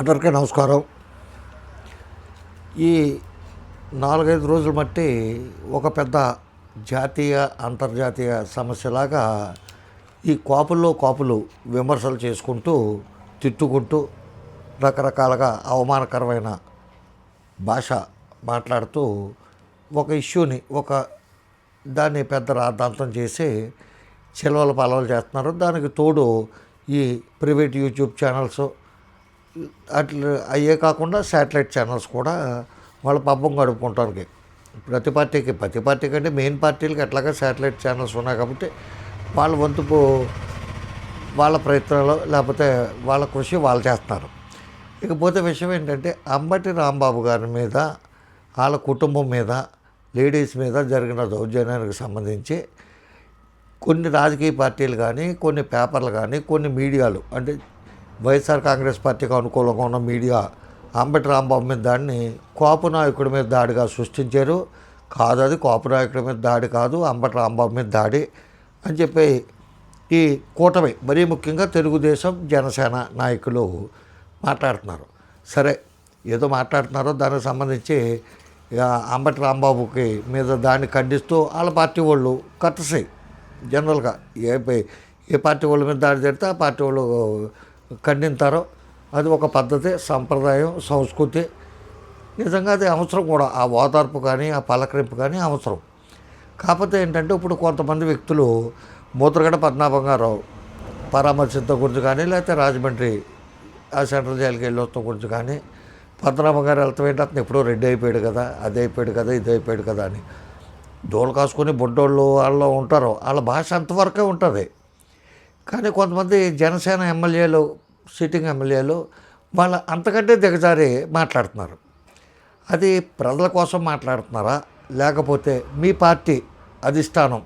అందరికీ నమస్కారం. ఈ నాలుగైదు రోజులు మట్టి ఒక పెద్ద జాతీయ అంతర్జాతీయ సమస్యలాగా ఈ కాపుల్లో కాపులు విమర్శలు చేసుకుంటూ తిట్టుకుంటూ రకరకాలుగా అవమానకరమైన భాష మాట్లాడుతూ ఒక ఇష్యూని ఒక దాన్ని పెద్ద రాద్ధాంతం చేసి చిలవలు పలవలు చేస్తున్నారు. దానికి తోడు ఈ ప్రైవేట్ యూట్యూబ్ ఛానల్స్ అట్లా అయ్యే కాకుండా శాటిలైట్ ఛానల్స్ కూడా వాళ్ళ పబ్బం గడుపుకుంటానికి. ప్రతి పార్టీకి ప్రతి పార్టీ కంటే మెయిన్ పార్టీలకి ఎట్లాగా శాటిలైట్ ఛానల్స్ ఉన్నాయి కాబట్టి వాళ్ళ వంతుకు వాళ్ళ ప్రయత్నాలు లేకపోతే వాళ్ళ కృషి వాళ్ళు చేస్తున్నారు ఇకపోతే విషయం ఏంటంటే అంబటి రాంబాబు గారి మీద వాళ్ళ కుటుంబం మీద లేడీస్ మీద జరిగిన దౌర్జన్యానికి సంబంధించి కొన్ని రాజకీయ పార్టీలు కానీ కొన్ని పేపర్లు కానీ కొన్ని మీడియాలు అంటే వైఎస్ఆర్ కాంగ్రెస్ పార్టీకి అనుకూలంగా ఉన్న మీడియా అంబటి రాంబాబు మీద దాడిని కోపు నాయకుడి మీద దాడిగా సృష్టించారు. కాదు అది కోపు నాయకుడి మీద దాడి కాదు అంబటి రాంబాబు మీద దాడి అని చెప్పి ఈ కూటమి మరీ ముఖ్యంగా తెలుగుదేశం జనసేన నాయకులు మాట్లాడుతున్నారు. సరే ఏదో మాట్లాడుతున్నారో దానికి సంబంధించి అంబటి రాంబాబుకి మీద దాన్ని ఖండిస్తూ వాళ్ళ పార్టీ వాళ్ళు కట్టసై జనరల్గా ఏ ఏ పార్టీ వాళ్ళ మీద దాడి జరిగితే ఆ పార్టీ వాళ్ళు ఖండింతారో అది ఒక పద్ధతి సంప్రదాయం సంస్కృతి. నిజంగా అది అవసరం కూడా. ఆ ఓదార్పు కానీ ఆ పలకరింపు కానీ అవసరం. కాకపోతే ఏంటంటే ఇప్పుడు కొంతమంది వ్యక్తులు మూత్రగడ పద్మనాభం గారు పరామర్శించడం గురించి కానీ లేకపోతే రాజమండ్రి ఆ సెంట్రల్ జైలుకి వెళ్ళి వస్తాం గురించి కానీ పద్మనాభం గారు వెళ్తాం ఏంటి అతను ఎప్పుడో రెడ్డి అయిపోయాడు కదా అది అయిపోయాడు కదా ఇది అయిపోయాడు కదా అని. దోలు కాసుకొని బొడ్డోళ్ళు వాళ్ళు ఉంటారు. వాళ్ళ భాష అంతవరకే ఉంటుంది. కానీ కొంతమంది జనసేన ఎమ్మెల్యేలు సిట్టింగ్ ఎమ్మెల్యేలు వాళ్ళ అంతకంటే దిగజారి మాట్లాడుతున్నారు. అది ప్రజల కోసం మాట్లాడుతున్నారా? లేకపోతే మీ పార్టీ అధిష్టానం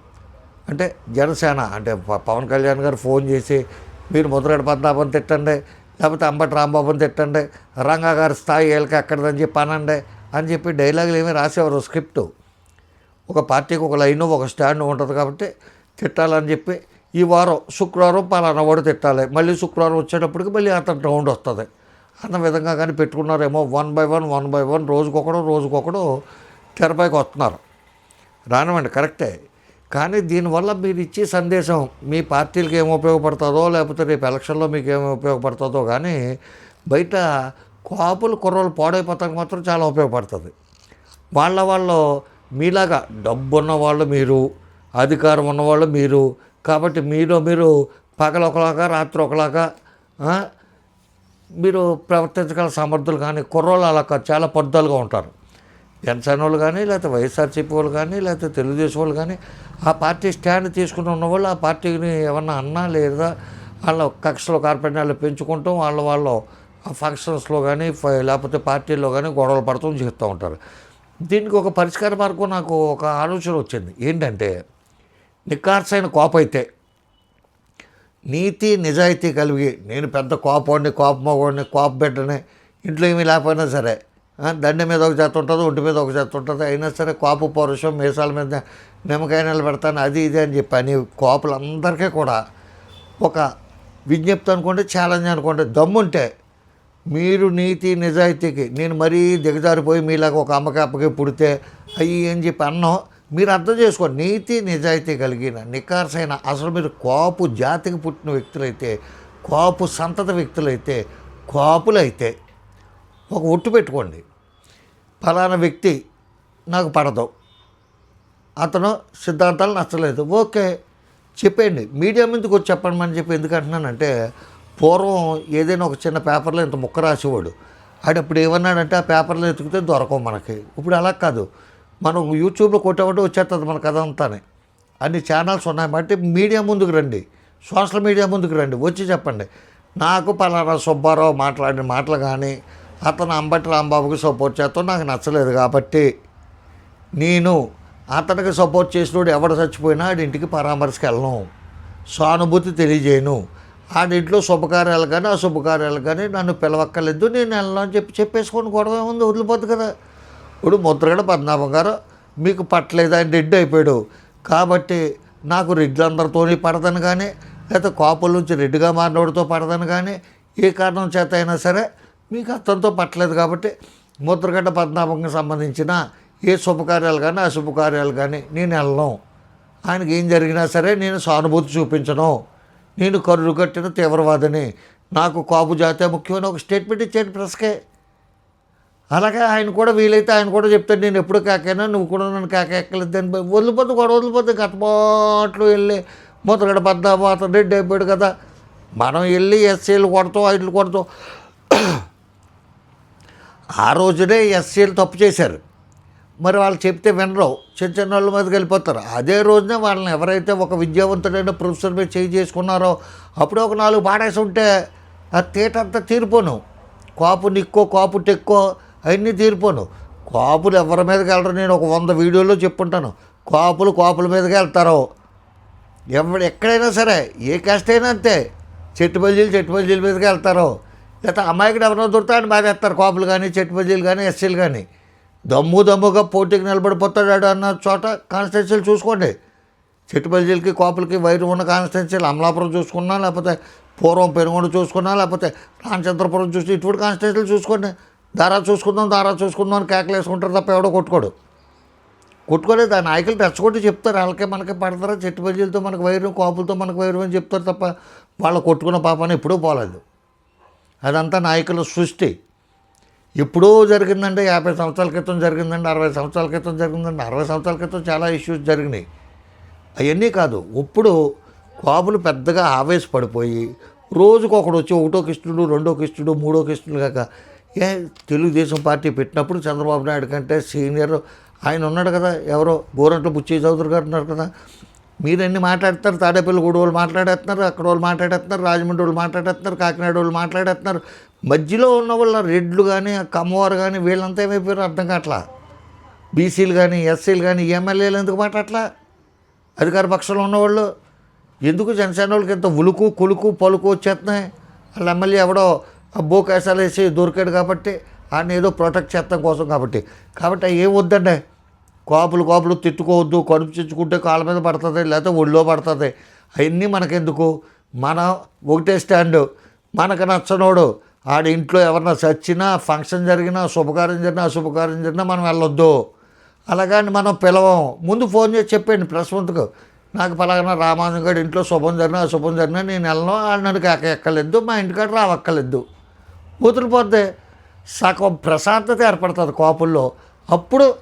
అంటే జనసేన అంటే పవన్ కళ్యాణ్ గారు ఫోన్ చేసి మీరు ముద్రగడ పద్మనాభం తిట్టండి లేకపోతే అంబటి రాంబాబుని తిట్టండి రంగా గారి స్థాయి వీళ్ళకి ఎక్కడదని చెప్పి అనండి అని చెప్పి డైలాగులు ఏమీ రాసేవారు. స్క్రిప్ట్ ఒక పార్టీకి ఒక లైను ఒక స్టాండ్ ఉంటుంది కాబట్టి తిట్టాలని చెప్పి ఈ వారం శుక్రవారం పలానా వాడు తిట్టాలి. మళ్ళీ శుక్రవారం వచ్చేటప్పటికి మళ్ళీ అతని రౌండ్ వస్తుంది. అన్న విధంగా కానీ పెట్టుకున్నారేమో one by one one by one రోజుకొకడు రోజుకొకడు తెరపైకి వస్తున్నారు. రానివ్వండి కరెక్టే. కానీ దీనివల్ల మీరు ఇచ్చే సందేశం మీ పార్టీలకి ఏం ఉపయోగపడుతుందో లేకపోతే రేపు ఎలక్షన్లో మీకు ఏమి ఉపయోగపడుతుందో కానీ బయట కాపులు కుర్రలు పాడైపోతానికి మాత్రం చాలా ఉపయోగపడుతుంది. వాళ్ళ వాళ్ళు మీలాగా డబ్బు ఉన్నవాళ్ళు మీరు అధికారం ఉన్నవాళ్ళు మీరు కాబట్టి మీరు మీరు పగలు ఒకలాగా రాత్రి ఒకలాగా మీరు ప్రవర్తించగల సమర్థులు కానీ కుర్రోళ్ళు అలా కాదు, చాలా పద్దాలుగా ఉంటారు. జనసేన వాళ్ళు కానీ లేకపోతే వైఎస్ఆర్సీపీ వాళ్ళు కానీ లేకపోతే తెలుగుదేశం వాళ్ళు కానీ ఆ పార్టీ స్టాండ్ తీసుకుని ఉన్నవాళ్ళు ఆ పార్టీని ఏమన్నా అన్నా లేదా వాళ్ళ కక్షలో కార్పణ్యాలు పెంచుకుంటాం వాళ్ళ వాళ్ళు ఆ ఫంక్షన్స్లో కానీ లేకపోతే పార్టీల్లో కానీ గొడవలు పడుతూ చేస్తూ ఉంటారు. దీనికి ఒక పరిష్కార మార్గం నాకు ఒక ఆలోచన వచ్చింది. ఏంటంటే నిఖార్సైన కోపైతే అయితే నీతి నిజాయితీ కలిగి నేను పెద్ద కోపాన్ని కోప మగవాడిని కోప బిడ్డని ఇంట్లో ఏమీ లేకపోయినా సరే దండె దండ మీద ఒక చేత ఉంటుంది ఒంటి మీద ఒక చేత ఉంటుంది అయినా సరే కోప పౌరుషం మీసాల మీద నిమ్మకాయ నిలబెడతాను అది ఇది అని చెప్పి అని కోపలందరికీ కూడా ఒక విజ్ఞప్తి అనుకోండి ఛాలెంజ్ అనుకోండి దమ్ముంటే మీరు నీతి నిజాయితీకి నేను మరీ దిగజారిపోయి మీలాగా ఒక అమ్మకి అప్పకి పుడితే అయ్యి అని చెప్పి అన్నాం మీరు అర్థం చేసుకోండి నీతి నిజాయితీ కలిగిన నికార్సైన అసలు మీరు కోపు జాతికి పుట్టిన వ్యక్తులైతే కోపు సంతత వ్యక్తులైతే కోపులైతే ఒక ఒట్టు పెట్టుకోండి. ఫలానా వ్యక్తి నాకు పడదు. అతను సిద్ధాంతాలు నచ్చలేదు. ఓకే చెప్పండి మీడియా ముందుకు వచ్చి చెప్పండి అని చెప్పి ఎందుకు అంటున్నానంటే పూర్వం ఏదైనా ఒక చిన్న పేపర్లో ఇంత ముక్క రాసేవాడు. ఆడప్పుడు ఏమన్నాడంటే ఆ పేపర్లో ఎతికితే దొరకవు మనకి. ఇప్పుడు అలా కాదు. మనం యూట్యూబ్లో కొట్టామంటే వచ్చేస్తుంది మన కథ అంతానే. అన్ని ఛానల్స్ ఉన్నాయి. బట్టి మీడియా ముందుకు రండి. సోషల్ మీడియా ముందుకు రండి. వచ్చి చెప్పండి. నాకు పలానా సుబ్బారావు మాట్లాడిన మాటలు కానీ అతను అంబటి రాంబాబుకి సపోర్ట్ చేస్తాం నాకు నచ్చలేదు కాబట్టి నేను అతనికి సపోర్ట్ చేసినోడు ఎవడు చచ్చిపోయినా ఆడింటికి ఇంటికి వెళ్ళను. సానుభూతి తెలియజేయను. ఆడింట్లో శుభకార్యాలు కానీ అశుభకార్యాలు కానీ నన్ను పిలవక్కర్లేదు. నేను వెళ్ళను అని చెప్పి చెప్పేసుకొని గొడవ ఏముంది? వదిలిపోద్దు కదా. ఇప్పుడు ముద్రగడ పద్మనాభం గారు మీకు పట్టలేదు? ఆయన రెడ్డి అయిపోయాడు. కాబట్టి నాకు రెడ్లందరితోని పడదని కానీ లేకపోతే కోపల నుంచి రెడ్డిగా మారినోడితో పడదని కానీ ఏ కారణం చేత అయినా సరే మీకు అతనితో పట్టలేదు కాబట్టి ముద్రగడ్డ పద్మనాభంకి సంబంధించిన ఏ శుభకార్యాలు కానీ అశుభకార్యాలు కానీ నేను వెళ్ళను. ఆయనకి ఏం జరిగినా సరే నేను సానుభూతి చూపించను. నేను కరుడు కట్టిన తీవ్రవాదిని. నాకు కాపు జాతే ముఖ్యమైన ఒక స్టేట్మెంట్ ఇచ్చాడు ప్రెస్కే. అలాగే ఆయన కూడా వీలైతే ఆయన కూడా చెప్తాడు నేను ఎప్పుడు కాకైనా నువ్వు కూడా నన్ను కాక ఎక్కలేదు అని వదిలిపోతే కూడా వదిలిపోతే గతమాట్లు వెళ్ళి మొదలగడ పద్దాము అతను రెడ్డి అయిపోయాడు కదా మనం వెళ్ళి ఎస్సీలు కొడతాం ఐదులు కొడతాం. ఆ రోజునే ఎస్సీలు తప్పు చేశారు. మరి వాళ్ళు చెప్తే వినరు చిన్న చిన్న వాళ్ళ మీదకి వెళ్ళిపోతారు అదే రోజునే వాళ్ళని ఎవరైతే ఒక విద్యావంతుడైన ప్రొఫెసర్ మీద చేయి చేసుకున్నారో అప్పుడే ఒక నాలుగు పాడేసి ఉంటే ఆ తీట అంతా తీరిపోను. కాపు నిక్కో కాపు టెక్కో అవన్నీ తీరిపోను. కాపులు ఎవరి మీదకి వెళ్ళరు నేను ఒక వంద వీడియోలో చెప్పుంటాను. కాపులు కాపుల మీదకి వెళ్తారు. ఎవడు ఎక్కడైనా సరే ఏ కాస్ట్ అయినా అంతే. చెట్టు బజ్జీలు చెట్టు బజ్జీల మీదకి వెళ్తారు. లేకపోతే అమ్మాయికి ఎవరైనా దొరుకుతాడని బాగా వేస్తారు కాపులు కానీ చెట్టు బజ్జీలు కానీ ఎస్సీలు కానీ దమ్ము దమ్ముగా పోటీకి నిలబడిపోతాడు అన్న చోట కాన్స్టిట్యూన్సీలు చూసుకోండి. చెట్టు బజ్జీలకి కాపులకి వైరు ఉన్న కాన్స్టిట్యూన్సీలు అమలాపురం చూసుకున్నా లేకపోతే పూర్వం పెనుగొండ చూసుకున్నా లేకపోతే రామచంద్రపురం చూసి ఇటువంటి కాన్స్టిట్యూన్సీలు చూసుకోండి. దారా చూసుకుందాం దారా చూసుకుందాం అని కేకలు వేసుకుంటారు తప్ప ఎవడో కొట్టుకోడు. కొట్టుకోలేదు ఆ నాయకులు రెచ్చగొట్టి చెప్తారు వాళ్ళకే మనకే పడతారా చెట్టు బజ్జీలతో మనకు వైరు కాపులతో మనకు వైరు అని చెప్తారు తప్ప వాళ్ళు కొట్టుకున్న పాపాన్ని ఎప్పుడూ పోలేదు. అదంతా నాయకుల సృష్టి. ఎప్పుడో జరిగిందంటే యాభై సంవత్సరాల క్రితం జరిగిందండి అరవై సంవత్సరాల క్రితం జరిగిందండి అరవై సంవత్సరాల క్రితం చాలా ఇష్యూస్ జరిగినాయి. అవన్నీ కాదు ఇప్పుడు కాపులు పెద్దగా ఆవేశపడిపోయి రోజుకు ఒకడు వచ్చి ఒకటో కిష్టుడు రెండో కిష్టుడు మూడో కిష్టుడు కాక ఏ తెలుగుదేశం పార్టీ పెట్టినప్పుడు చంద్రబాబు నాయుడు కంటే సీనియర్ ఆయన ఉన్నాడు కదా ఎవరో గోరంట్ల బుచ్చి చౌదరి గారు ఉన్నారు కదా. మీరన్నీ మాట్లాడతారు? తాడేపల్లి గూడు వాళ్ళు మాట్లాడేస్తున్నారు అక్కడ వాళ్ళు మాట్లాడేస్తున్నారు రాజమండ్రి వాళ్ళు మాట్లాడేస్తున్నారు కాకినాడ వాళ్ళు మాట్లాడేస్తున్నారు. మధ్యలో ఉన్న వాళ్ళ రెడ్లు కానీ కమ్మవారు కానీ వీళ్ళంతా ఏమైపోయారు అర్థం కావట్లా? బీసీలు కానీ ఎస్సీలు కానీ ఎమ్మెల్యేలు ఎందుకు మాట్లాడట్లా? అధికార పక్షంలో ఉన్నవాళ్ళు ఎందుకు జనసేన వాళ్ళకి ఎంత ఉలుకు కులుకు పలుకు వచ్చేస్తున్నాయి? వాళ్ళ ఎమ్మెల్యే ఎవడో ఆ బోకేసాలు వేసి దొరికాడు కాబట్టి ఆయన ఏదో ప్రొటెక్ట్ చేస్తాం కోసం కాబట్టి. కాబట్టి అవి ఏం వద్దండి? కాపులు కాపులు తిట్టుకోవద్దు కడుపు చిచ్చుకుంటే కాళ్ళ మీద పడుతుంది లేకపోతే ఒళ్ళో పడుతుంది. అవన్నీ మనకెందుకు? మన ఒకటే స్టాండ్. మనకు నచ్చనోడు. ఆడ ఇంట్లో ఎవరన్నా చచ్చినా ఫంక్షన్ జరిగినా శుభకార్యం జరిగినా అశుభకార్యం జరిగినా మనం వెళ్ళొద్దు. అలాగని మనం పిలవం. ముందు ఫోన్ చేసి చెప్పండి ప్రశ్నకు నాకు పలానా రామానుగడు ఇంట్లో శుభం జరిగినా అశుభం జరిగినా నేను వెళ్ళను. వాళ్ళు నన్ను ఎక్కలేదు మా ఇంటికాడ రావక్కర్లేదు. పోతే సగం ప్రశాంతత ఏర్పడుతుంది కోపుల్లో. అప్పుడు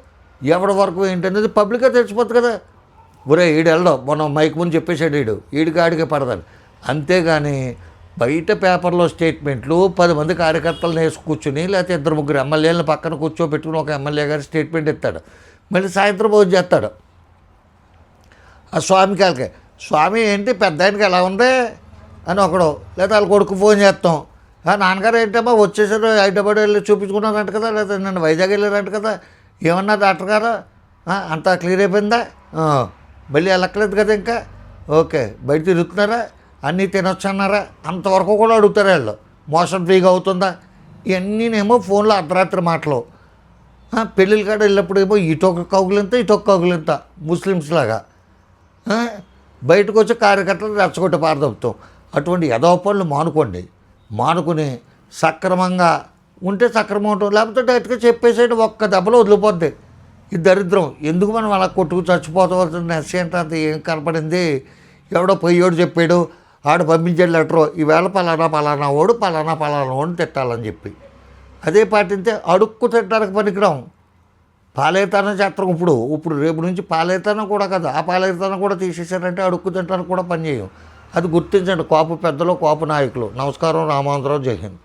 ఎవడి వరకు ఏంటనేది పబ్లిక్గా తెలిసిపోతుంది కదా. ఒరే ఈడు వెళ్ళడం మనం మైక్ ముందు చెప్పేసాడు ఈడు. ఈడికి ఆడికే పడదాడు అంతేగాని బయట పేపర్లో స్టేట్మెంట్లు పది మంది కార్యకర్తలను వేసి కూర్చుని లేకపోతే ఇద్దరు ముగ్గురు ఎమ్మెల్యేలను పక్కన కూర్చోబెట్టుకుని ఒక ఎమ్మెల్యే గారి స్టేట్మెంట్ ఇస్తాడు. మళ్ళీ సాయంత్రం భోజనం చేస్తాడు. ఆ స్వామికి వాళ్ళకి స్వామి ఏంటి పెద్ద ఆయనకి ఎలా ఉంది? అని ఒకడు లేదా వాళ్ళ కొడుకు ఫోన్ చేస్తాం. నాన్నగారు ఏంటమ్మా వచ్చేసారు హైదరాబాద్ వెళ్ళి చూపించుకున్నారంట కదా లేదా నన్ను వైజాగ్ వెళ్ళారంట కదా ఏమన్నా డాక్టర్ గారు? అంతా క్లియర్ అయిపోయిందా? మళ్ళీ వెళ్ళక్కలేదు కదా ఇంకా. ఓకే బయట తిరుగుతున్నారా? అన్నీ తినొచ్చన్నారా? అంతవరకు కూడా అడుగుతారు వాళ్ళు. మోషన్ ఫ్రీగా అవుతుందా? ఇవన్నీనేమో ఫోన్లో అర్ధరాత్రి మాటలు. ఆ, పెళ్ళిళ్ళ కాడ వెళ్ళినప్పుడు ఏమో ఇటొక కౌగులింత ఇటొక కౌగులింత ముస్లిమ్స్ లాగా. బయటకు వచ్చి కార్యకర్తలు రెచ్చగొట్టి పారదొప్పుతాం అటువంటి యదవ పనులు మానుకోండి. మానుకుని సక్రమంగా ఉంటే సక్రమం ఉంటాం లేకపోతే డైరెక్ట్గా చెప్పేసేయండి ఒక్క దెబ్బలో వదిలిపోద్ది. ఈ దరిద్రం. ఎందుకు మనం అలా కొట్టుకు చచ్చిపోతాల్సిన ఎస్సీ ఏం కనపడింది? ఎవడో పోయేవాడు చెప్పాడు ఆడు పంపించాడు లెటరు ఈవేళ పలానా పలానా వాడు పలానా పలానా ఓడిని తిట్టాలని చెప్పి. అదే పాటింటే అడుక్కు తిట్టడానికి పనికిరాం. పాలేతనం చేస్తాం ఇప్పుడు. ఇప్పుడు రేపు నుంచి పాలేతనం కూడా కదా. ఆ పాలేతనం కూడా తీసేసారంటే అడుక్కు తింటానికి కూడా పనిచేయం అది గుర్తించండి. కోప పెద్దలు కోప నాయకులు. నమస్కారం రామాంధ్రరావు జై హింద్.